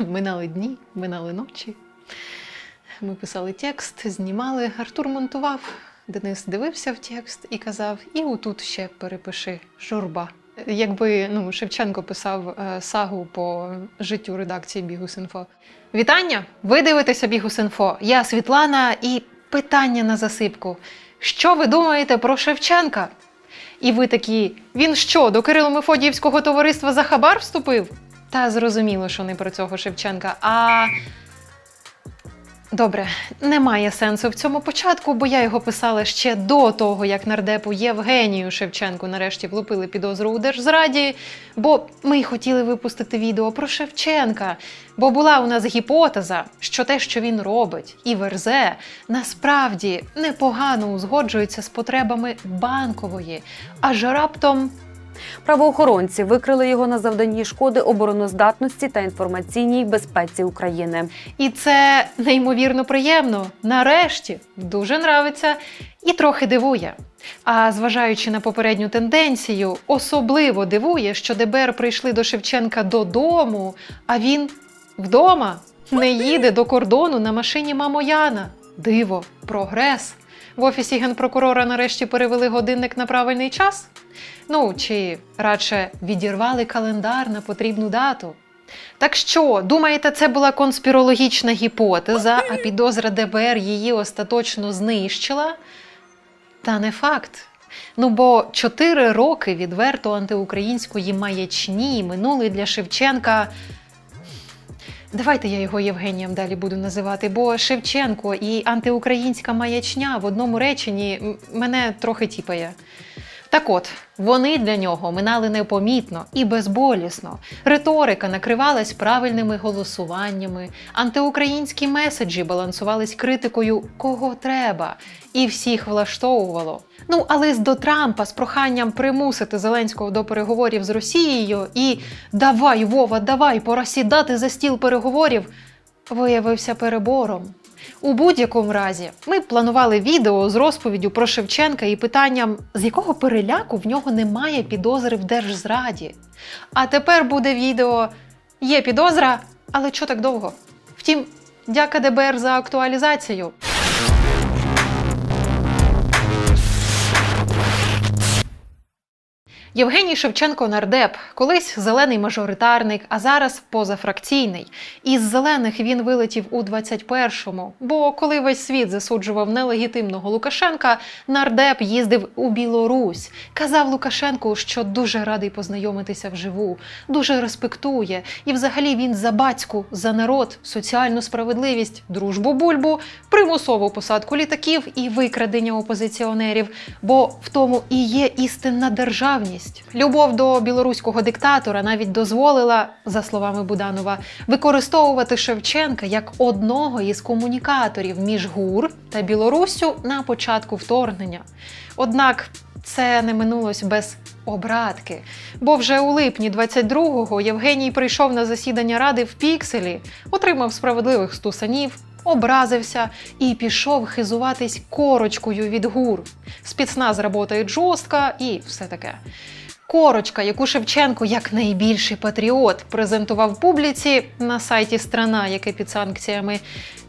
Минали дні, минали ночі. Ми писали текст, знімали. Артур монтував. Денис дивився в текст і казав: і отут ще перепиши журба. Якби ну, Шевченко писав е, сагу по життю редакції Бігус.Інфо. Вітання! Ви дивитеся Бігус.Інфо. Я Світлана і питання на засипку. Що ви думаєте про Шевченка? І ви такі, він що, до Кирило-Мефодіївського товариства за хабар вступив? Та зрозуміло, що не про цього Шевченка. А добре, немає сенсу в цьому початку, бо я його писала ще до того, як нардепу Євгенію Шевченку нарешті влупили підозру у держзраді. Бо ми хотіли випустити відео про Шевченка. Бо була у нас гіпотеза, що те, що він робить і верзе, насправді непогано узгоджується з потребами банкової, аж раптом. Правоохоронці викрили його на завданні шкоди обороноздатності та інформаційній безпеці України. І це неймовірно приємно. Нарешті дуже нравиться і трохи дивує. А зважаючи на попередню тенденцію, особливо дивує, що ДБР прийшли до Шевченка додому, а він вдома не їде до кордону на машині Мамояна. Диво, прогрес. В офісі генпрокурора нарешті перевели годинник на правильний час. Ну чи радше відірвали календар на потрібну дату. Так що, думаєте, це була конспірологічна гіпотеза, а підозра ДБР її остаточно знищила? Та не факт. Ну бо чотири роки відверто антиукраїнської маячні минули для Шевченка. Давайте я його Євгенієм далі буду називати, бо Шевченко і антиукраїнська маячня в одному реченні мене трохи тіпає. Так от, вони для нього минали непомітно і безболісно. Риторика накривалась правильними голосуваннями, антиукраїнські меседжі балансувались критикою кого треба, і всіх влаштовувало. Ну, а лист до Трампа з проханням примусити Зеленського до переговорів з Росією і давай, Вова, давай, пора сідати за стіл переговорів, виявився перебором. У будь-якому разі, ми планували відео з розповіддю про Шевченка і питанням, з якого переляку в нього немає підозри в держзраді. А тепер буде відео Є підозра, але чого так довго? Втім, дяка ДБР за актуалізацію. Євгеній Шевченко нардеп, колись зелений мажоритарник, а зараз позафракційний. Із зелених він вилетів у 21-му. Бо коли весь світ засуджував нелегітимного Лукашенка, нардеп їздив у Білорусь. Казав Лукашенку, що дуже радий познайомитися вживу, дуже респектує. І взагалі він за батьку, за народ, соціальну справедливість, дружбу бульбу, примусову посадку літаків і викрадення опозиціонерів. Бо в тому і є істинна державність. Любов до білоруського диктатора навіть дозволила, за словами Буданова, використовувати Шевченка як одного із комунікаторів між ГУР та Білоруссю на початку вторгнення. Однак це не минулось без обратки. Бо вже у липні 22-го Євгеній прийшов на засідання ради в Пікселі, отримав справедливих стусанів, образився і пішов хизуватись корочкою від гур. Спецназ работає жорстко і все таке. Корочка, яку Шевченко як найбільший патріот презентував публіці на сайті Страна, яке під санкціями,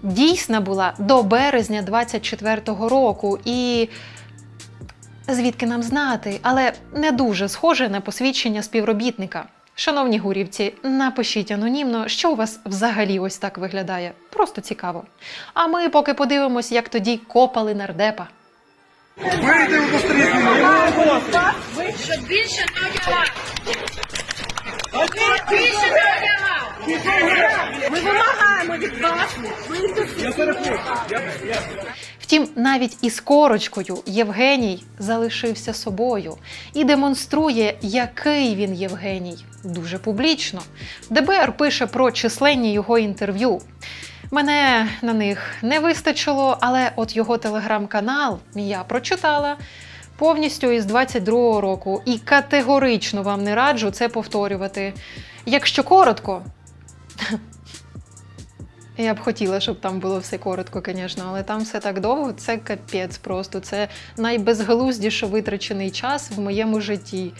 дійсна була до березня 24-го року. І звідки нам знати, але не дуже схоже на посвідчення співробітника. Шановні гурівці, напишіть анонімно, що у вас взагалі ось так виглядає. Просто цікаво. А ми поки подивимось, як тоді копали нардепа. Вийди. Щоб більше не одягав. Щоб більше не одягав. Ми вимагаємо від вас вийти Втім, навіть із корочкою Євгеній залишився собою і демонструє, який він Євгеній дуже публічно. ДБР пише про численні його інтерв'ю. Мене на них не вистачило, але от його телеграм-канал я прочитала повністю із 22-го року і категорично вам не раджу це повторювати. Якщо коротко, я б хотіла, щоб там було все коротко, звісно, але там все так довго, це капець просто. Це найбезглуздіше витрачений час в моєму житті.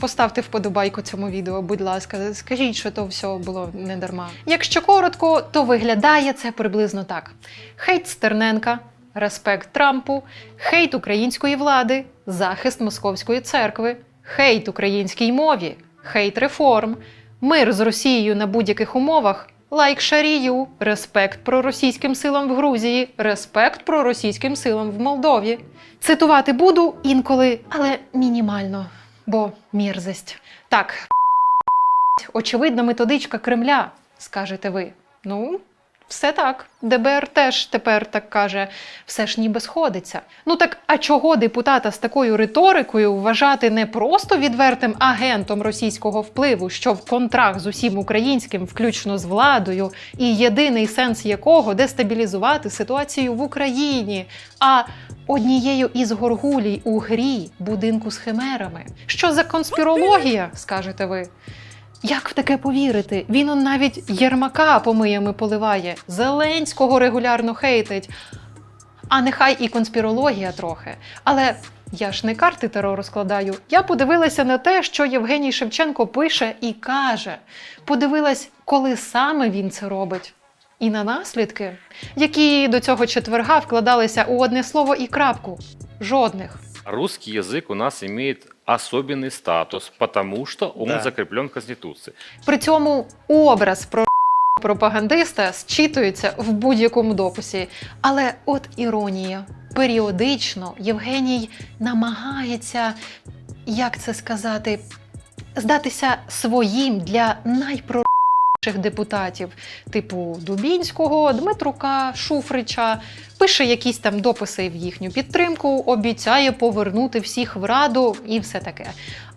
Поставте вподобайку цьому відео, будь ласка. Скажіть, що то все було не дарма. Якщо коротко, то виглядає це приблизно так: хейт Стерненка, респект Трампу, хейт української влади, захист московської церкви, хейт українській мові, хейт реформ, мир з Росією на будь-яких умовах. Лайк Шарію, респект проросійським силам в Грузії, респект проросійським силам в Молдові. Цитувати буду інколи, але мінімально, бо мірзость. Так, очевидна методичка Кремля, скажете ви. Ну, все так. ДБР теж тепер так каже, все ж ніби сходиться. Ну так а чого депутата з такою риторикою вважати не просто відвертим агентом російського впливу, що в контракт з усім українським, включно з владою, і єдиний сенс якого дестабілізувати ситуацію в Україні, а однією із горгулій у грі будинку з химерами. Що за конспірологія, скажете ви? Як в таке повірити? Він он навіть Єрмака помиями поливає, Зеленського регулярно хейтить. А нехай і конспірологія трохи. Але я ж не карти терору складаю. Я подивилася на те, що Євгеній Шевченко пише і каже. Подивилась, коли саме він це робить. І на наслідки, які до цього четверга вкладалися у одне слово і крапку. Жодних. Русский язык у нас имеет особенный статус, потому что он Да. закреплен в Конституции. При цьому образ про пропагандиста зчитується в будь-якому дописі. Але от іронія. Періодично Євгеній намагається, як це сказати, здатися своїм для найпроріших депутатів, типу Дубінського, Дмитрука, Шуфрича, пише якісь там дописи в їхню підтримку, обіцяє повернути всіх в раду і все таке.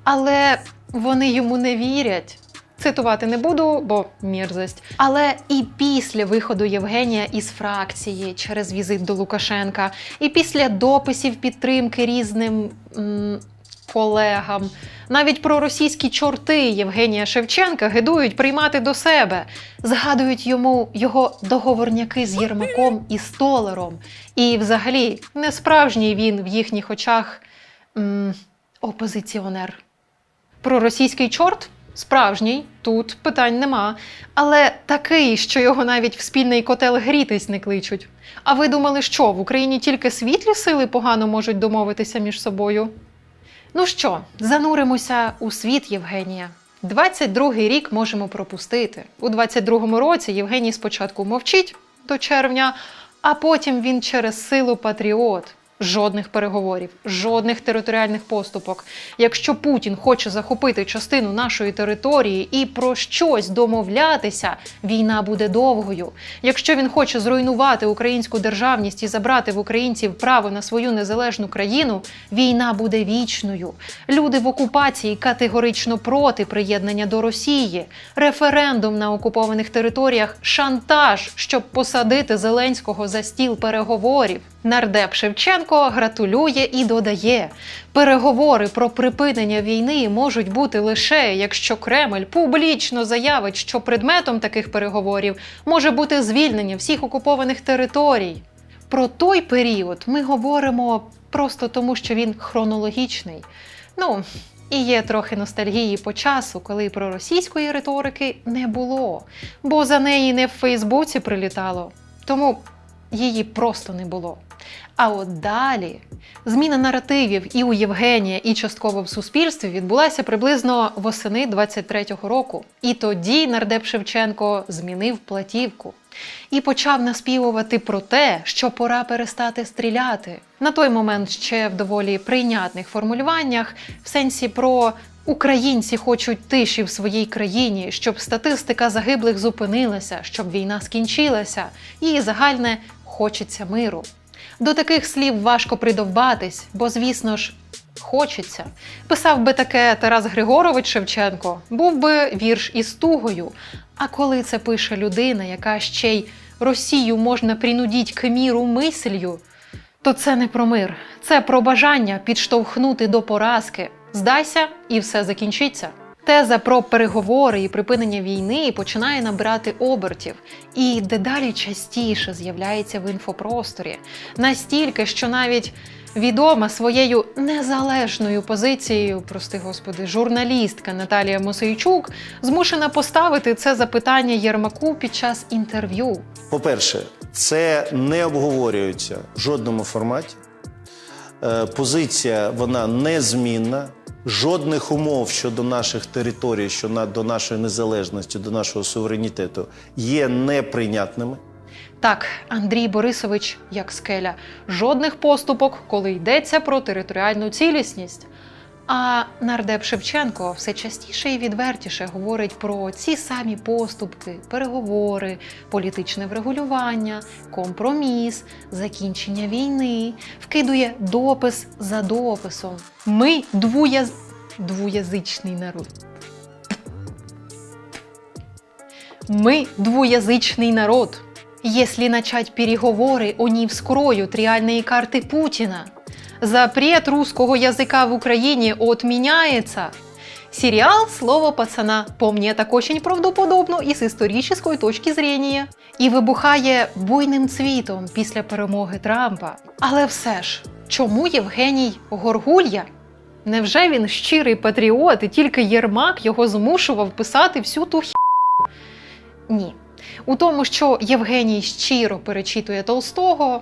Але вони йому не вірять. Цитувати не буду, бо мірзость. Але і після виходу Євгенія із фракції через візит до Лукашенка, і після дописів підтримки різним м, колегам, навіть проросійські чорти Євгенія Шевченка гидують приймати до себе, згадують йому його договорняки з Єрмаком і Столером. І, взагалі, не справжній він в їхніх очах м, опозиціонер. Проросійський чорт справжній, тут питань нема. Але такий, що його навіть в спільний котел грітись не кличуть. А ви думали, що в Україні тільки світлі сили погано можуть домовитися між собою? Ну що, зануримося у світ Євгенія. 22-й рік можемо пропустити. У 22-му році Євгеній спочатку мовчить до червня, а потім він через силу патріот. Жодних переговорів, жодних територіальних поступок. Якщо Путін хоче захопити частину нашої території і про щось домовлятися, війна буде довгою. Якщо він хоче зруйнувати українську державність і забрати в українців право на свою незалежну країну, війна буде вічною. Люди в окупації категорично проти приєднання до Росії. Референдум на окупованих територіях шантаж, щоб посадити Зеленського за стіл переговорів. Нардеп Шевченко гратулює і додає: переговори про припинення війни можуть бути лише якщо Кремль публічно заявить, що предметом таких переговорів може бути звільнення всіх окупованих територій. Про той період ми говоримо просто тому, що він хронологічний. Ну, і є трохи ностальгії по часу, коли про російської риторики не було, бо за неї не в Фейсбуці прилітало. Тому її просто не було. А от далі зміна наративів і у Євгенія, і частково в суспільстві відбулася приблизно восени 23-го року. І тоді нардеп Шевченко змінив платівку і почав наспівувати про те, що пора перестати стріляти. На той момент ще в доволі прийнятних формулюваннях, в сенсі про українці хочуть тиші в своїй країні, щоб статистика загиблих зупинилася, щоб війна скінчилася, і загальне хочеться миру. До таких слів важко придовбатись, бо, звісно ж, хочеться. Писав би таке Тарас Григорович Шевченко, був би вірш із тугою. А коли це пише людина, яка ще й Росію можна принудіть к міру мислью, то це не про мир, це про бажання підштовхнути до поразки. Здайся, і все закінчиться. Теза про переговори і припинення війни починає набирати обертів і дедалі частіше з'являється в інфопросторі. Настільки, що навіть Відома своєю незалежною позицією, прости господи, журналістка Наталія Мосейчук змушена поставити це запитання Єрмаку під час інтерв'ю. По-перше, це не обговорюється в жодному форматі. Е, Позиція вона незмінна. Жодних умов щодо наших територій, щодо до нашої незалежності, до нашого суверенітету є неприйнятними. Так, Андрій Борисович, як скеля, жодних поступок, коли йдеться про територіальну цілісність. А нардеп Шевченко все частіше і відвертіше говорить про ці самі поступки, переговори, політичне врегулювання, компроміс, закінчення війни, вкидує допис за дописом. Ми двуяз... двуязичний народ. Мы двуязычный народ. Если начать переговоры, они вскроют реальные карты Путина. Запрет русского языка в Украине отменяется. Сериал «Слово пацана» по мне так очень правдоподобно і з історичної точки зрения. І вибухає буйним цвітом після перемоги Трампа. Але все ж, чому Євгеній Горгулья? Невже він щирий патріот і тільки Єрмак його змушував писати всю ту хі... Ні. У тому, що Євгеній щиро перечитує Толстого,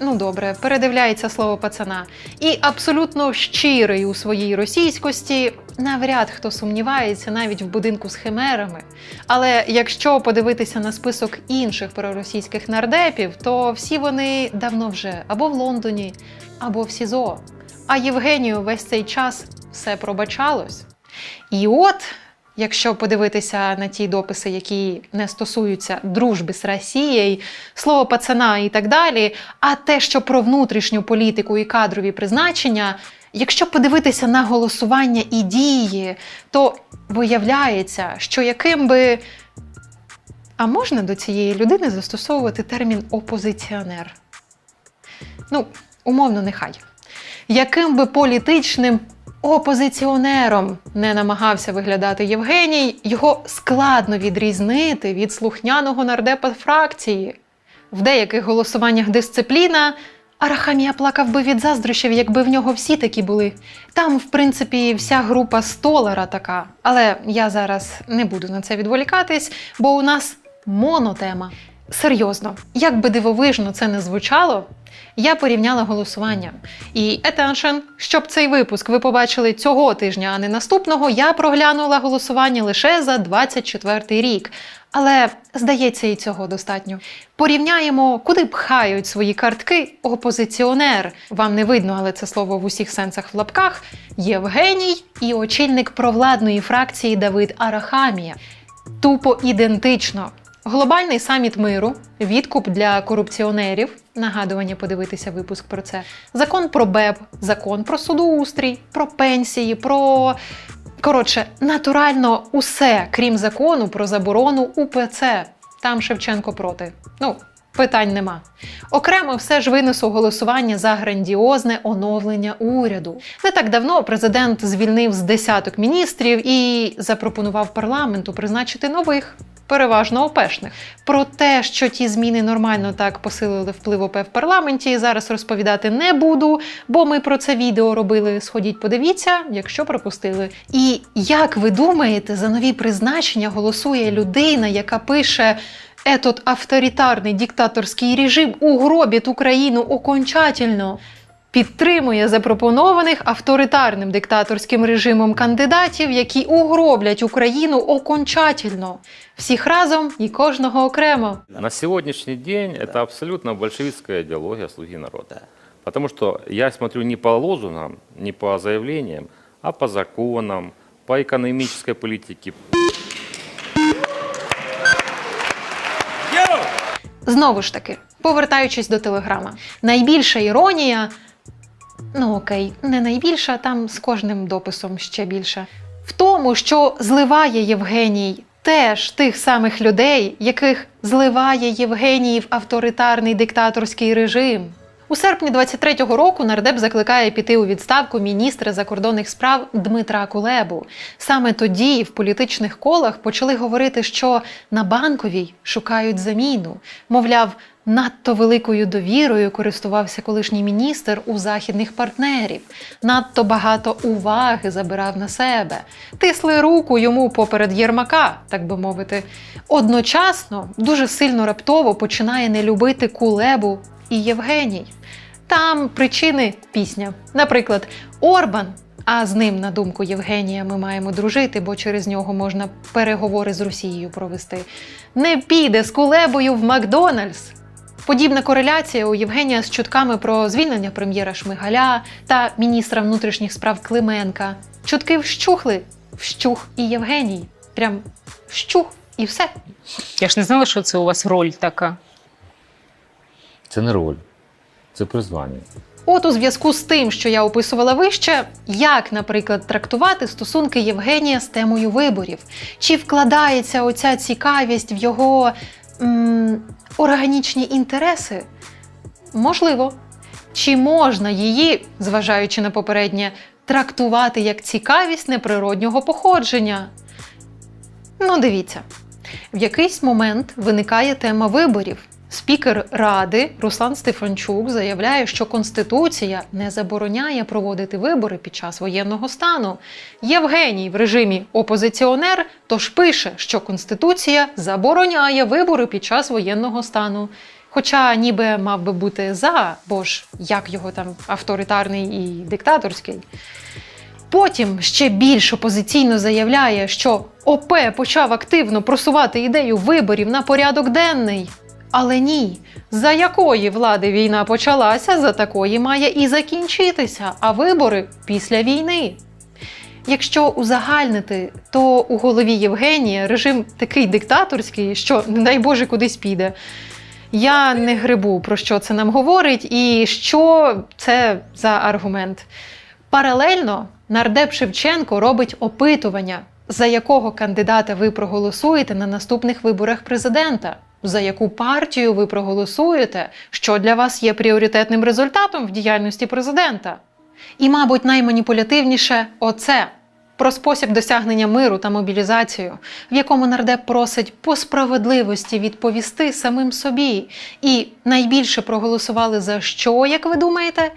ну добре, передивляється слово пацана, і абсолютно щирий у своїй російськості, навряд хто сумнівається навіть в будинку з химерами. Але якщо подивитися на список інших проросійських нардепів, то всі вони давно вже або в Лондоні, або в СІЗО. А Євгенію весь цей час все пробачалось. І от Якщо подивитися на ті дописи, які не стосуються дружби з Росією, слово пацана і так далі, а те, що про внутрішню політику і кадрові призначення, якщо подивитися на голосування і дії, то виявляється, що яким би. А можна до цієї людини застосовувати термін опозиціонер? Ну, умовно, нехай. Яким би політичним опозиціонером не намагався виглядати Євгеній, його складно відрізнити від слухняного нардепа фракції. В деяких голосуваннях дисципліна. Арахамія плакав би від заздрощів, якби в нього всі такі були. Там, в принципі, вся група столара така. Але я зараз не буду на це відволікатись, бо у нас монотема. Серйозно, як би дивовижно це не звучало, я порівняла голосування. І attention, щоб цей випуск ви побачили цього тижня, а не наступного, я проглянула голосування лише за 24 рік. Але здається, і цього достатньо. Порівняємо, куди пхають свої картки опозиціонер. Вам не видно, але це слово в усіх сенсах в лапках. Євгеній і очільник провладної фракції Давид Арахамія. Тупо ідентично. Глобальний саміт миру, відкуп для корупціонерів. Нагадування подивитися випуск про це. Закон про БЕБ, закон про судоустрій, про пенсії, про коротше, натурально усе, крім закону про заборону УПЦ. Там Шевченко проти. Ну, питань нема. Окремо все ж винесу голосування за грандіозне оновлення уряду. Не так давно президент звільнив з десяток міністрів і запропонував парламенту призначити нових. Переважно опешних. Про те, що ті зміни нормально так посилили вплив ОП в парламенті, зараз розповідати не буду, бо ми про це відео робили. Сходіть, подивіться, якщо пропустили. І як ви думаєте, за нові призначення голосує людина, яка пише. Етот авторитарний диктаторський режим угробить Україну окончательно. Підтримує запропонованих авторитарним диктаторським режимом кандидатів, які угроблять Україну окончательно. Всіх разом і кожного окремо. На сегодняшний день это абсолютно большевистская идеология слуги народа. Потому что я смотрю не по лозунгам, не по заявлениям, а по законам, по экономической политике, Знову ж таки, повертаючись до телеграма, найбільша іронія. Ну окей, не найбільша, там з кожним дописом ще більше. В тому, що зливає Євгеній теж тих самих людей, яких зливає Євгеній в авторитарний диктаторський режим. У серпні 23-го року нардеп закликає піти у відставку міністра закордонних справ Дмитра Кулебу. Саме тоді в політичних колах почали говорити, що на банковій шукають заміну. Мовляв, Надто великою довірою користувався колишній міністр у західних партнерів, надто багато уваги забирав на себе, тисли руку йому поперед Єрмака, так би мовити. Одночасно дуже сильно раптово починає не любити Кулебу і Євгеній. Там причини пісня. Наприклад, Орбан. А з ним, на думку Євгенія, ми маємо дружити, бо через нього можна переговори з Росією провести. Не піде з Кулебою в Макдональдс. Подібна кореляція у Євгенія з чутками про звільнення прем'єра Шмигаля та міністра внутрішніх справ Клименка. Чутки вщухли, вщух і Євгеній. Прям вщух і все. Я ж не знала, що це у вас роль така. Це не роль, це призвання. От у зв'язку з тим, що я описувала вище, як, наприклад, трактувати стосунки Євгенія з темою виборів, чи вкладається оця цікавість в його органічні інтереси? Можливо. Чи можна її, зважаючи на попереднє, трактувати як цікавість неприроднього походження? Ну, дивіться, в якийсь момент виникає тема виборів. Спікер Ради Руслан Стефанчук заявляє, що Конституція не забороняє проводити вибори під час воєнного стану. Євгеній в режимі опозиціонер тож пише, що Конституція забороняє вибори під час воєнного стану. Хоча ніби мав би бути за, бо ж як його там авторитарний і диктаторський. Потім ще більш опозиційно заявляє, що ОП почав активно просувати ідею виборів на порядок денний. Але ні, за якої влади війна почалася, за такої має і закінчитися, а вибори після війни. Якщо узагальнити, то у голові Євгенія режим такий диктаторський, що, не дай Боже, кудись піде. Я не грибу, про що це нам говорить, і що це за аргумент. Паралельно нардеп Шевченко робить опитування, за якого кандидата ви проголосуєте на наступних виборах президента, за яку партію ви проголосуєте, що для вас є пріоритетним результатом в діяльності президента. І, мабуть, найманіпулятивніше оце про спосіб досягнення миру та мобілізацію, в якому нардеп просить по справедливості відповісти самим собі. І найбільше проголосували за що, як ви думаєте?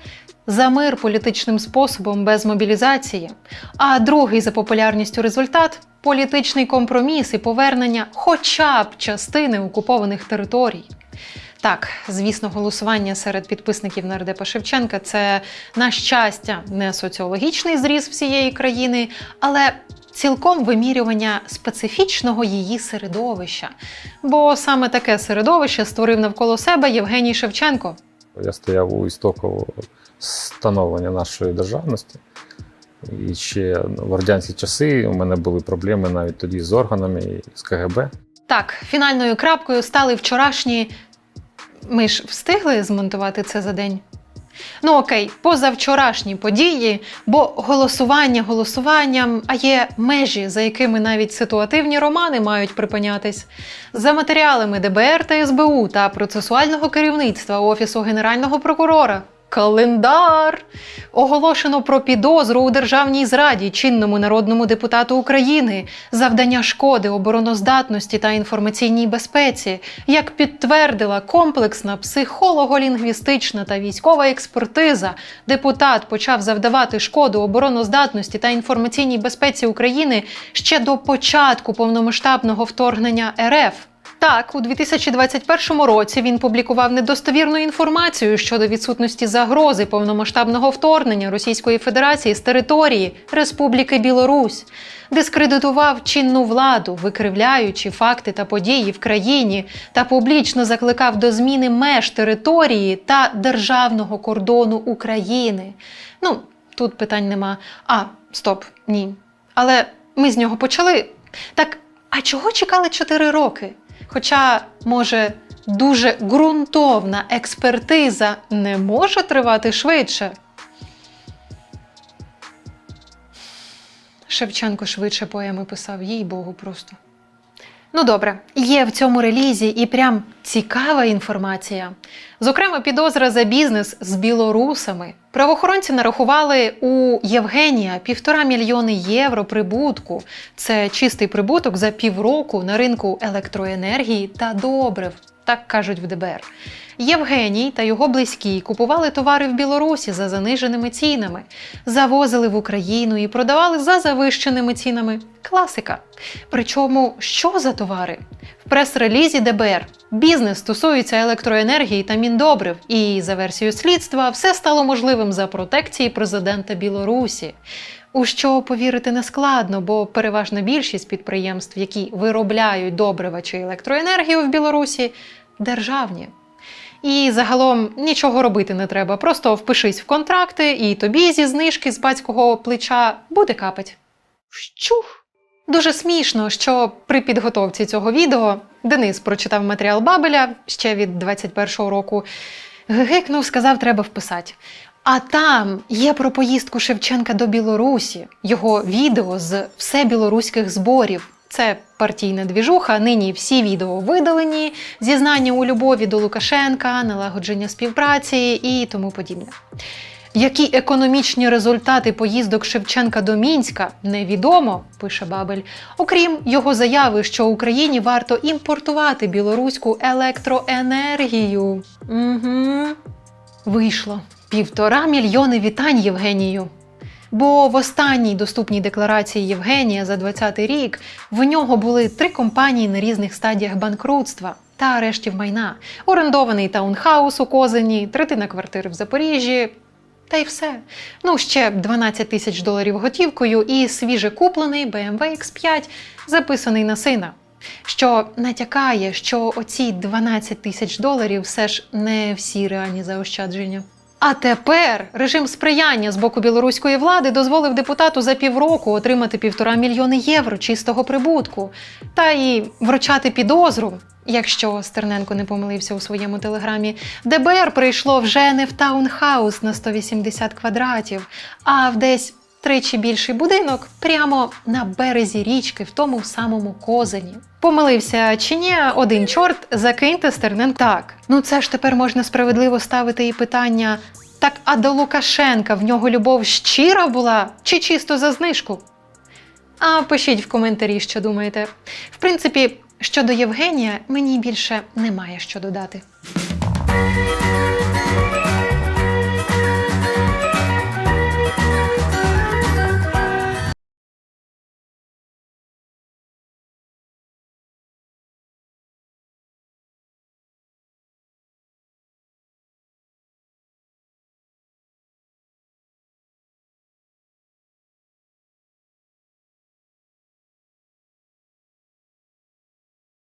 За мир політичним способом без мобілізації. А другий за популярністю результат політичний компроміс і повернення хоча б частини окупованих територій. Так, звісно, голосування серед підписників нардепа Шевченка це, на щастя, не соціологічний зріз всієї країни, але цілком вимірювання специфічного її середовища. Бо саме таке середовище створив навколо себе Євгеній Шевченко. Я стояв у істоку становлення нашої державності. І ще в радянські часи у мене були проблеми навіть тоді з органами і з КГБ. Так, фінальною крапкою стали вчорашні. Ми ж встигли змонтувати це за день? Ну окей, позавчорашні події, бо голосування голосуванням, а є межі, за якими навіть ситуативні романи мають припинятись. За матеріалами ДБР та СБУ та процесуального керівництва Офісу Генерального прокурора. Календар оголошено про підозру у державній зраді чинному народному депутату України, завдання шкоди обороноздатності та інформаційній безпеці, як підтвердила комплексна психолого-лінгвістична та військова експертиза. Депутат почав завдавати шкоду обороноздатності та інформаційній безпеці України ще до початку повномасштабного вторгнення РФ. Так, у 2021 році він публікував недостовірну інформацію щодо відсутності загрози повномасштабного вторгнення Російської Федерації з території Республіки Білорусь, дискредитував чинну владу, викривляючи факти та події в країні, та публічно закликав до зміни меж території та державного кордону України. Ну, тут питань нема. А, стоп, ні. Але ми з нього почали. Так, а чого чекали 4 роки? Хоча, може, дуже ґрунтовна експертиза не може тривати швидше. Шевченко швидше поеми писав, їй Богу, просто. Ну добре, є в цьому релізі і прям цікава інформація. Зокрема, підозра за бізнес з білорусами. Правоохоронці нарахували у Євгенія півтора мільйони євро прибутку. Це чистий прибуток за півроку на ринку електроенергії та добрив. Так кажуть в ДБР. Євгеній та його близькі купували товари в Білорусі за заниженими цінами, завозили в Україну і продавали за завищеними цінами. Класика. Причому, що за товари? В прес-релізі ДБР бізнес стосується електроенергії та міндобрив, і за версією слідства все стало можливим за протекції президента Білорусі. У що повірити не складно, бо переважна більшість підприємств, які виробляють добрива чи електроенергію в Білорусі, державні. І загалом нічого робити не треба. Просто впишись в контракти, і тобі зі знижки з батькового плеча буде капать. Щух! Дуже смішно, що при підготовці цього відео Денис прочитав матеріал Бабеля ще від 21-го року. Гигикнув, сказав, треба вписати. А там є про поїздку Шевченка до Білорусі, його відео з всебілоруських зборів. Це партійна двіжуха. Нині всі відео видалені, зізнання у любові до Лукашенка, налагодження співпраці і тому подібне. Які економічні результати поїздок Шевченка до Мінська невідомо, пише Бабель, окрім його заяви, що Україні варто імпортувати білоруську електроенергію. Угу. Вийшло півтора мільйони вітань Євгенію. Бо в останній доступній декларації Євгенія за 20 рік в нього були три компанії на різних стадіях банкрутства та арештів майна, орендований таунхаус у Козині, третина квартири в Запоріжжі. Та й все. Ну, ще 12 тисяч доларів готівкою і свіже куплений BMW X5, записаний на сина. Що натякає, що оці 12 тисяч доларів все ж не всі реальні заощадження. А тепер режим сприяння з боку білоруської влади дозволив депутату за півроку отримати півтора мільйони євро чистого прибутку та і вручати підозру. Якщо Стерненко не помилився у своєму телеграмі, ДБР прийшло вже не в таунхаус на 180 квадратів, а в десь тричі більший будинок прямо на березі річки, в тому самому козені. Помилився чи ні, один чорт, закиньте Стерненко так. Ну це ж тепер можна справедливо ставити і питання: так а до Лукашенка в нього любов щира була чи чисто за знижку? А пишіть в коментарі, що думаєте. В принципі, щодо Євгенія, мені більше немає що додати.